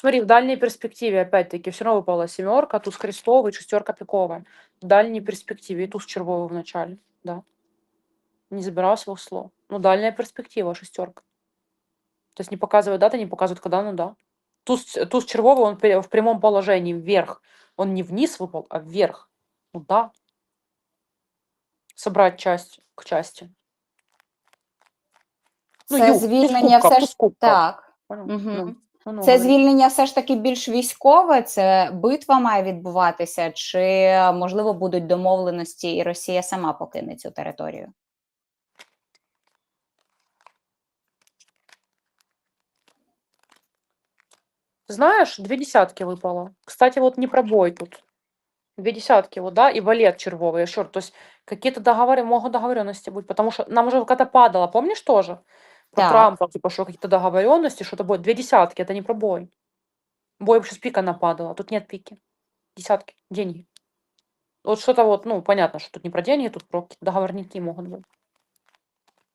Смотри, в дальней перспективе, опять-таки, все равно выпала семерка, туз крестовый, шестерка пиковая. В дальней перспективе и туз червовый в начале, да. Не забирала своих слов. Ну, дальняя перспектива, шестерка. То есть не показывает дата, не показывает когда, ну да. Туз, туз червовый, он в прямом положении, вверх. Он не вниз выпал, а вверх. Ну да. Собрать часть к части. Ну, Це юг, туз звільнення кубков, все туз ж кубков. так. Понял? Ну, ну, Це говори. звільнення все ж таки більш військове, це битва має відбуватися, чи можливо будуть домовленості, і Росія сама покине цю територію? Знаешь, две десятки выпало. Кстати, вот не пробой тут. Две десятки, вот, да, и валет червовый, еще. То есть какие-то договоры, могут договоренности быть, потому что нам уже когда падало, помнишь тоже? Про Так. Трампа, типа, что какие-то договоренности, что-то будет. Две десятки, это не пробой. Бой сейчас пика нападала, тут нет пики. Десятки, деньги. Вот что-то вот, ну, понятно, что тут не про деньги, тут про какие-то договорники могут быть.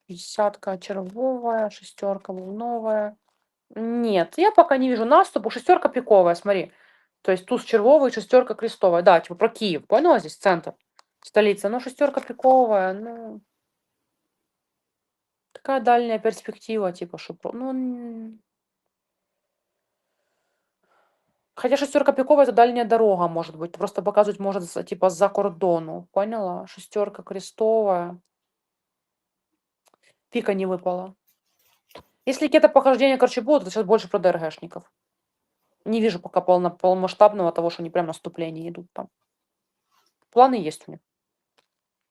Десятка червовая, шестерка волновая. Нет, я пока не вижу наступу. Шестерка пиковая, смотри. То есть туз червовый, шестерка крестовая. Да, типа про Киев, поняла здесь центр, столица. Ну, шестерка пиковая, ну... Такая дальняя перспектива, типа, что... Ну, Хотя шестерка пиковая это дальняя дорога, может быть. Просто показывать может, типа, за кордону. Поняла? Шестерка крестовая. Пика не выпала. Если какие-то похождения, короче, будут, то сейчас больше про ДРГшников. Не вижу пока полно, полномасштабного того, что они прям наступление идут там. Планы есть у них.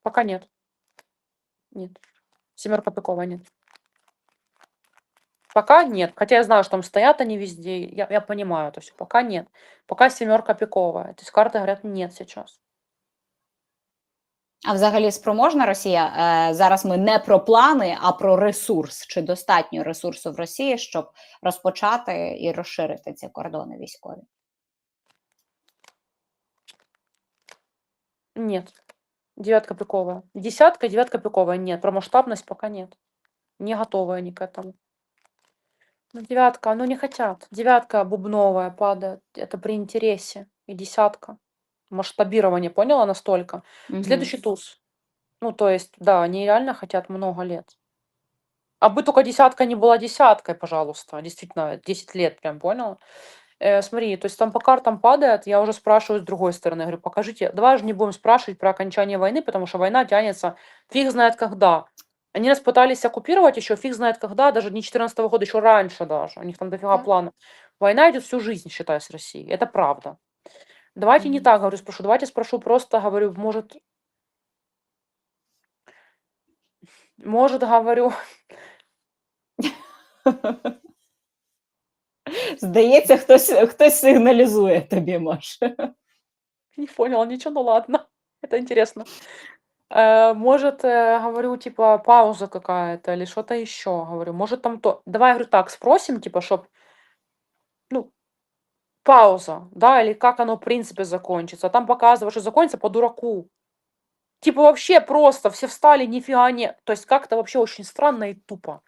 Пока нет. Нет. Семерка пиковая нет. Пока нет. Хотя я знаю, что там стоят они везде. Я, я понимаю это все. Пока нет. Пока семерка пиковая. То есть карты говорят нет сейчас. А взагалі спроможна Росія? Е, зараз ми не про плани, а про ресурс. Чи достатньо ресурсу в Росії, щоб розпочати і розширити ці кордони військові? Нет. Девятка пиковая. Десятка, девятка пиковая. Нет. Про масштабность пока нет. Не готовы они к этому. Ну, девятка, ну не хотят. Девятка бубновая падает. Это при интересе. И десятка. Масштабирование, поняла, настолько. Мгм. Следующий туз. Ну, то есть, да, они реально хотят много лет. А бы только десятка не была десяткой, пожалуйста. Действительно, 10 лет, прям поняла. Э, смотри, то есть там по картам падает, я уже спрашиваю с другой стороны, говорю, покажите, давай же не будем спрашивать про окончание войны, потому что война тянется фиг знает когда. Они нас пытались оккупировать еще фиг знает когда, даже не 14 года, еще раньше даже. У них там дофига Так. планов. Война идет всю жизнь, считай, с Россией. Это правда. Давайте не Мгм. так, говорю, спрошу. Давайте спрошу просто, говорю, может, может, говорю, Здається, хтось, хтось сигналізує тобі, Маш. не поняла ничего, ну ладно, это интересно. Э, Может, э, говорю, типа, пауза какая-то или что-то еще, говорю, может там то. Давай, говорю, так, спросим, типа, чтоб, ну, пауза, да, или как оно, в принципе, закончится. А там показывают, что закончится по дураку. Типа, вообще просто все встали, нифига нет. То есть как-то вообще очень странно и тупо.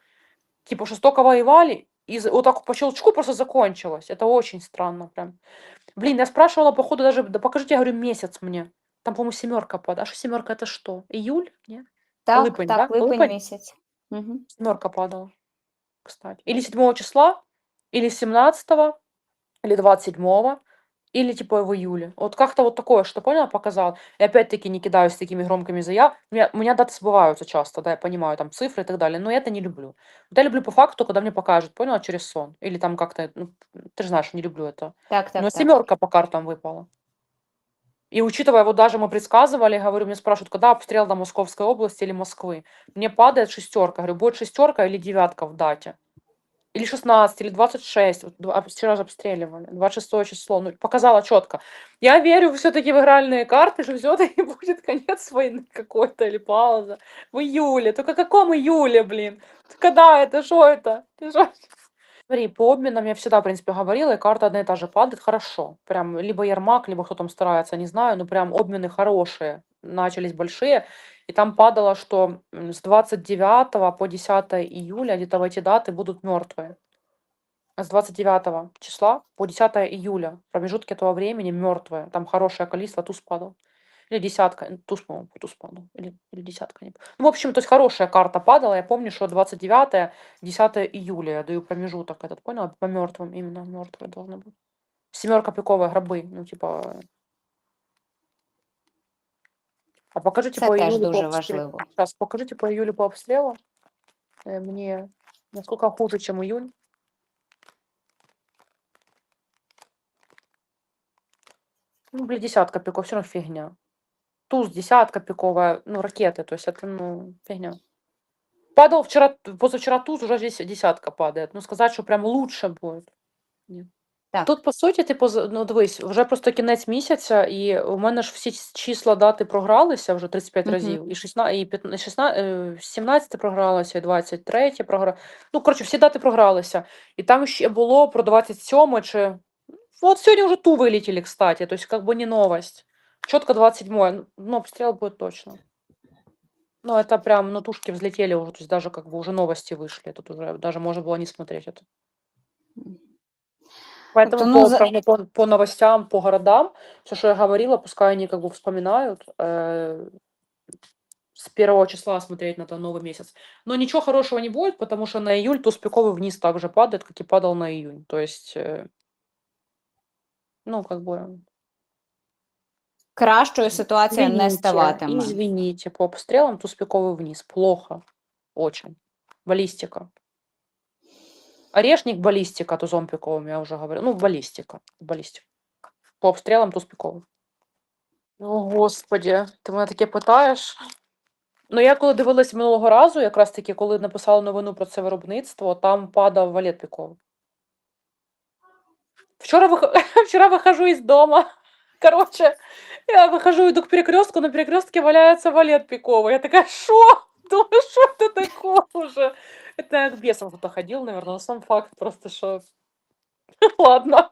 Типа, что столько воевали, и вот так по щелчку просто закончилось. Это очень странно прям. Блин, я спрашивала, походу, даже, да покажите, я говорю, месяц мне. Там, по-моему, семерка падает. А что семерка это что? Июль? Нет? Так, Липень, так, да? липень Липень? місяць. Угу. Семерка падала, кстати. Или 7 числа, или 17, или 27, или типа в июле. Вот как-то вот такое, что поняла, показал. И опять-таки не кидаюсь такими громкими заяв. У меня, у меня даты сбываются часто, да, я понимаю, там цифры и так далее, но я это не люблю. Вот я люблю по факту, когда мне покажут, поняла, через сон. Или там как-то, ну, ты же знаешь, не люблю это. Так, так, Но так. семерка по картам выпала. И учитывая, вот даже мы предсказывали, говорю, меня спрашивают, когда обстрел до Московской области или Москвы. Мне падает шестерка. Говорю, будет шестерка или девятка в дате. Или 16, или 26. Вот вчера же обстреливали. 26 число. Ну, показала четко. Я верю все-таки в игральные карты, что все-таки будет конец войны какой-то или пауза. В июле. Только каком июле, блин? Когда это? Что это? Шо? Смотри, по обменам я всегда, в принципе, говорила, и карта одна и та же падает хорошо. Прям либо Ермак, либо кто там старается, не знаю, но прям обмены хорошие, начались большие. И там падало, что с 29 по 10 июля где-то в эти даты будут мертвые. с 29 числа по 10 июля, промежутки этого времени мертвые, там хорошее количество, туз падал. Или десятка, н- туз, по-моему, туз падал, или, или десятка. Ну, в общем, то есть хорошая карта падала, я помню, что 29 10 июля я даю промежуток этот, понял, по мертвым, именно мертвые должны быть. Семерка пиковые гробы, ну, типа... А покажите Це по теж по дуже обстрелу. важливо. Сейчас, покажите по июлю по обстрелу. Э, Мне насколько хуже, чем июнь. Ну, блин, десятка пиков, все равно фигня. Туз, десятка пиковая, ну, ракеты, то есть это, ну, фигня. Падал вчера, позавчера туз, уже здесь десятка падает. Ну, сказать, что прям лучше будет. Ні. Так. Тут, по суті, типу, з- ну дивись, вже просто кінець місяця, і у мене ж всі ц- числа дати програлися вже 35 Мгм. разів. І 16, і 15, 16, е, 17 програлося, і 23 програлося. Ну, коротше, всі дати програлися. І там ще було про 27 чи. Вот сьогодні вже ту вилетіли, кстати, то есть как бы не новость. Четко 27 ну, обстрел будет точно. Ну, это прям, ну, тушки взлетели уже, то есть даже как бы уже новости вышли. Тут уже даже можно было не смотреть это. Поэтому ну, по, за- прям по, по новостям, по городам, все, что я говорила, пускай они как бы вспоминают э, с первого числа смотреть на это новый месяц. Но ничего хорошего не будет, потому что на июль туз пиковый вниз также падает, как и падал на июнь. То есть, э, ну, как бы... Кращою ситуація не ставатиме. Извините, по обстрелам туз пиковый вниз. Плохо. Очень. Баллистика. Орешник баллистика тузом пиковым, я уже говорю. Ну, баллистика. Баллистика. По обстрелам туз пиковый. О, господи, ти мене таке питаєш. Ну, я коли дивилась минулого разу, якраз таки, коли написала новину про це виробництво, там падав валет піковий. Вчора, вих... Вчора вихожу із дома. Короче, я выхожу, иду к перекрестку, на перекрестке валяется валет пиковый. Я такая, что? Думаю, что это такое уже? Это я к бесам кто-то ходил, наверное, но сам факт просто, что... Ладно.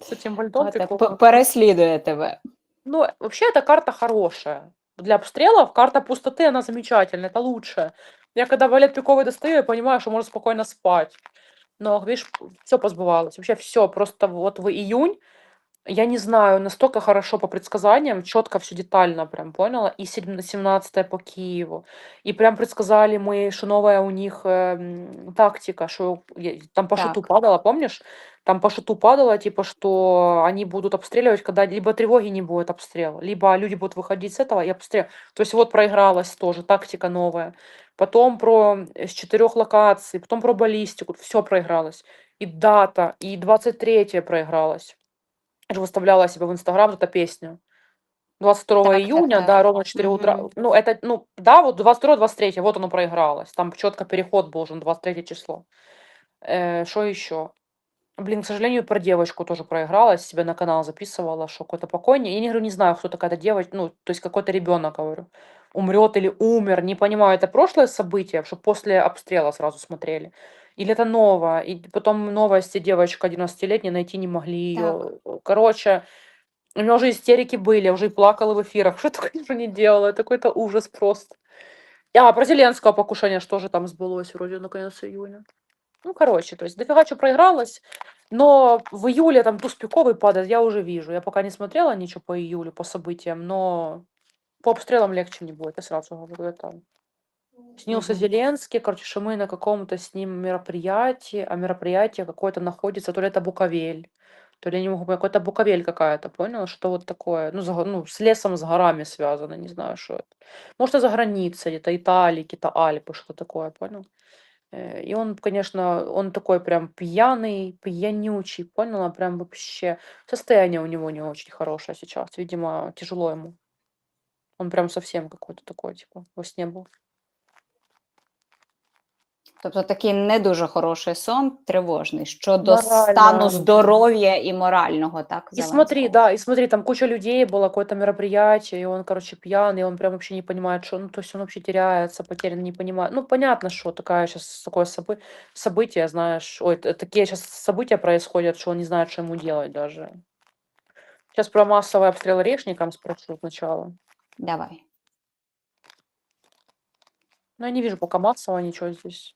С этим вальдом От, п- пиковым. переслідує тебе. Ну, вообще, эта карта хорошая. Для обстрелов карта пустоты, она замечательная, это лучше. Я когда валет пиковый достаю, я понимаю, что можно спокойно спать. Но, видишь, все позбывалось. Вообще все. Просто вот в июнь, я не знаю, настолько хорошо по предсказаниям, четко все детально прям поняла. И 17 по Киеву. И прям предсказали мы, что новая у них эм, тактика, что я- там по шуту Так. падала, помнишь? Там по шуту падало, типа, что они будут обстреливать, когда либо тревоги не будет обстрела, либо люди будут выходить с этого и обстрел. То есть вот проигралась тоже тактика новая. Потом про э, с четырех локаций, потом про баллистику, все проигралось. И дата, и 23 проигралась. Я же выставляла себе в Инстаграм эту песню. 22 Так, так, июня, так. да, ровно 4 утра. Мгм. Ну, это, ну, да, вот 22-23, вот оно проигралось. Там четко переход должен, 23 число. Э, Что еще? Блин, к сожалению, про девочку тоже проигралась, себе на канал записывала, что какой-то покойник. Я не говорю, не знаю, кто такая эта девочка, ну, то есть какой-то ребенок, говорю, умрет или умер, не понимаю, это прошлое событие, что после обстрела сразу смотрели. Или это новое, и потом новости девочка 11-летняя, найти не могли ее. Короче, у меня уже истерики были, я уже и плакала в эфирах, что только уже не делала, это какой-то ужас просто. А, про Зеленского покушение, что же там сбылось вроде на конец июня. Ну, короче, то есть дофига что проигралось, но в июле там туз пиковый падает, я уже вижу. Я пока не смотрела ничего по июлю, по событиям, но по обстрелам легче не будет, я сразу говорю, это... Снился. Зеленский, короче, что мы на каком-то с ним мероприятии, а мероприятие какое-то находится, то ли это Буковель, то ли я не могу понять, какой-то Буковель какая-то, понял, что вот такое, ну, за го- ну, с лесом, с горами связано, не знаю, что это. Может, это за границей, где-то Италии, какие-то Альпы, что такое, понял? Э, И он, конечно, он такой прям пьяный, пьянючий, поняла, прям вообще. Состояние у него не очень хорошее сейчас, видимо, тяжело ему. Он прям совсем какой-то такой, типа, во сне был. Тобто такий не дуже хороший сон, тривожний щодо Морально. стану здоров'я і морального, так? И смотри, Зеленського. да, и смотри, там куча людей было, какое-то мероприятие, и он, короче, пьяный, он прям вообще не понимает, что, ну, то есть он вообще теряется, потерян, не понимает. Ну, понятно, что такая сейчас такое собы- событие, знаешь, ой, т- такие сейчас события происходят, что он не знает, что ему делать даже. Сейчас про массовый обстрел орешником спрошу сначала. Давай. Но я не вижу пока массового ничего здесь.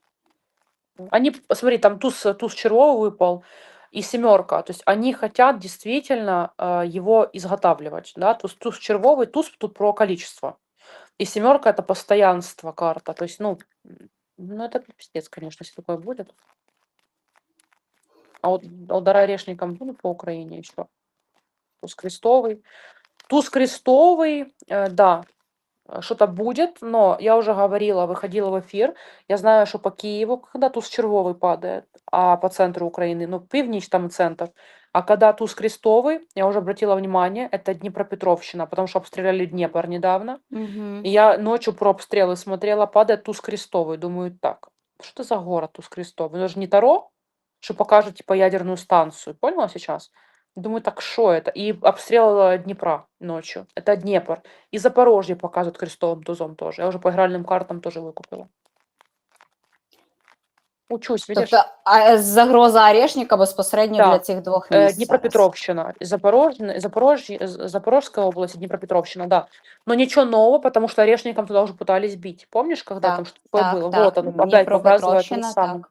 Они, смотри, там туз, туз червовый выпал и семерка. То есть они хотят действительно э, его изготавливать. Да? Туз, туз червовый, туз тут про количество. И семерка это постоянство карта. То есть, ну, ну это пиздец, конечно, если такое будет. А вот удара орешником будут по Украине еще. Туз крестовый. Туз крестовый, э, да, что-то будет, но я уже говорила, выходила в эфир, я знаю, что по Киеву, когда туз червовый падает, а по центру Украины, ну, північ там центр, а когда туз крестовый, я уже обратила внимание, это Днепропетровщина, потому что обстреляли Днепр недавно, Угу. и я ночью про обстрелы смотрела, падает туз крестовый, думаю, так, что за город туз крестовый? Ну, это же не Таро, что покажет, типа, ядерную станцию, поняла сейчас? Думаю, так что это? И обстрел э, Днепра ночью. Это Днепр. И Запорожье показывают крестовым тузом тоже. Я уже по игральным картам тоже выкупила. Учусь, видишь? Тобто а, загроза Орешника безпосередньо Так. для цих двох Э, місць. зараз. Днепропетровщина, Запорожье, Запорожье, З- Запорожская область и Днепропетровщина, да. Но ничего нового, потому что орешникам туда уже пытались бить. Помнишь, когда там Так, что такое Так, было? так. Вот он опять показывает Дніпропетровщина, самое. так.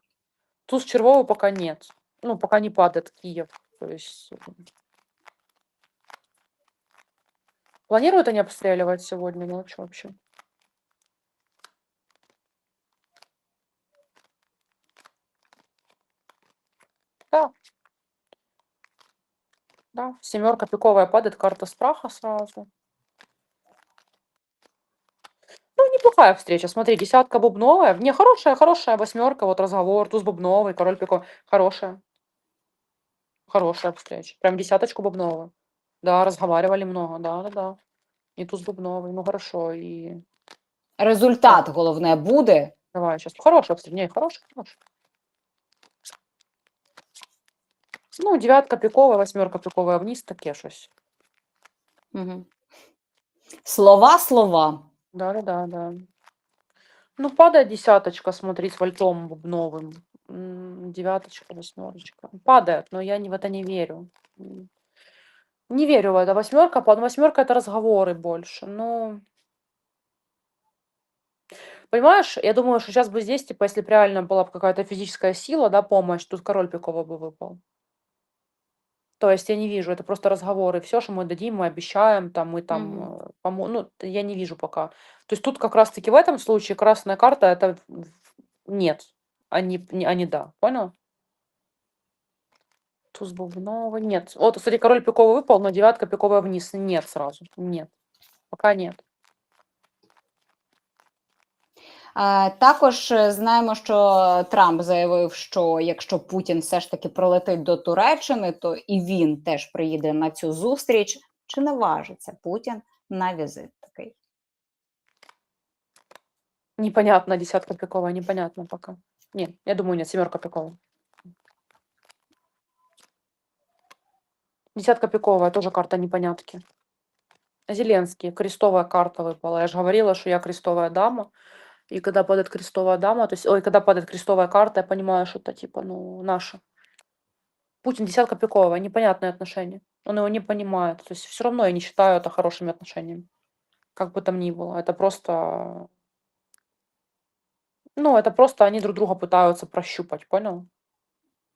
Туз червовый пока нет. Ну, пока не падает Киев. М. Планируют они обстреливать сегодня ночью вообще? Да. Да, семерка пиковая падает, карта страха сразу. Ну, неплохая встреча. Смотри, десятка бубновая. Не, хорошая, хорошая восьмерка. Вот разговор, туз бубновый, король пиковый. Хорошая. Хорошая встреча. Прям десяточку бубновую. Да, разговаривали много. Да, да, да. И туз бубновый. Ну, хорошо. И Результат головне буде. давай сейчас. Хорошая встреча. Не, хорошая, хорошая. Ну, девятка пиковая, восьмерка пиковая вниз, таке щось. Угу. Слова, слова. Да, да, да, да. Ну, падает десяточка, смотри, с вальтом бубновым. Девяточка, восьмерочка. Падает, но я не, в это не верю. Не верю в это. Восьмерка, под восьмерка это разговоры больше. Ну, понимаешь, я думаю, что сейчас бы здесь, типа, если бы реально была бы какая-то физическая сила, да, помощь, тут король пиковый бы выпал. То есть я не вижу, это просто разговоры. Все, что мы дадим, мы обещаем, там, мы там, Мгм. э, помо- ну, т- я не вижу пока. То есть тут как раз-таки в этом случае красная карта это в- нет, а не, не- а не да. Понял? Туз бубновый. Нет. Вот, кстати, король пиковый выпал, но девятка пиковая вниз. Нет сразу. Нет. Пока нет. Е, Також е, знаємо, що Трамп заявив, що якщо Путін все ж таки пролетить до Туреччини, то і він теж приїде на цю зустріч. Чи не важиться Путін на візит такий? Непонятно, десятка пиковая, непонятно пока. Нет, я думаю, нет, семерка пиковая. Десятка пиковая, тоже карта непонятки. Зеленский, крестовая карта выпала. Я же говорила, что я крестовая дама. И когда падает крестовая дама, то есть, ой, когда падает крестовая карта, я понимаю, что это типа, ну, наша. Путин десятка пиковая, непонятные отношения. Он его не понимает. То есть все равно я не считаю это хорошими отношениями. Как бы там ни было. Это просто... Ну, это просто они друг друга пытаются прощупать, понял?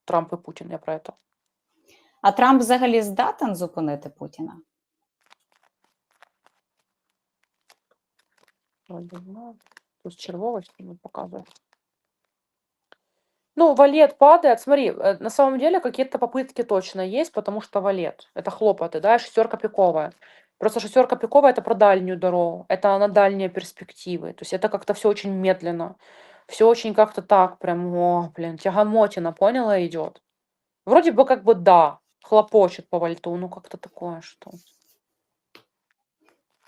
Трамп и Путин, я про это. А Трамп взагалі здатен зупинити Путіна? Тут червовый что ли, показывает. Ну, валет падает. Смотри, э, на самом деле какие-то попытки точно есть, потому что валет. Это хлопоты, да, шестерка пиковая. Просто шестерка пиковая это про дальнюю дорогу, это на дальние перспективы. То есть это как-то все очень медленно. Все очень как-то так, прям, о, блин, тягомотина, поняла, идет. Вроде бы как бы да, хлопочет по вальту, ну как-то такое что.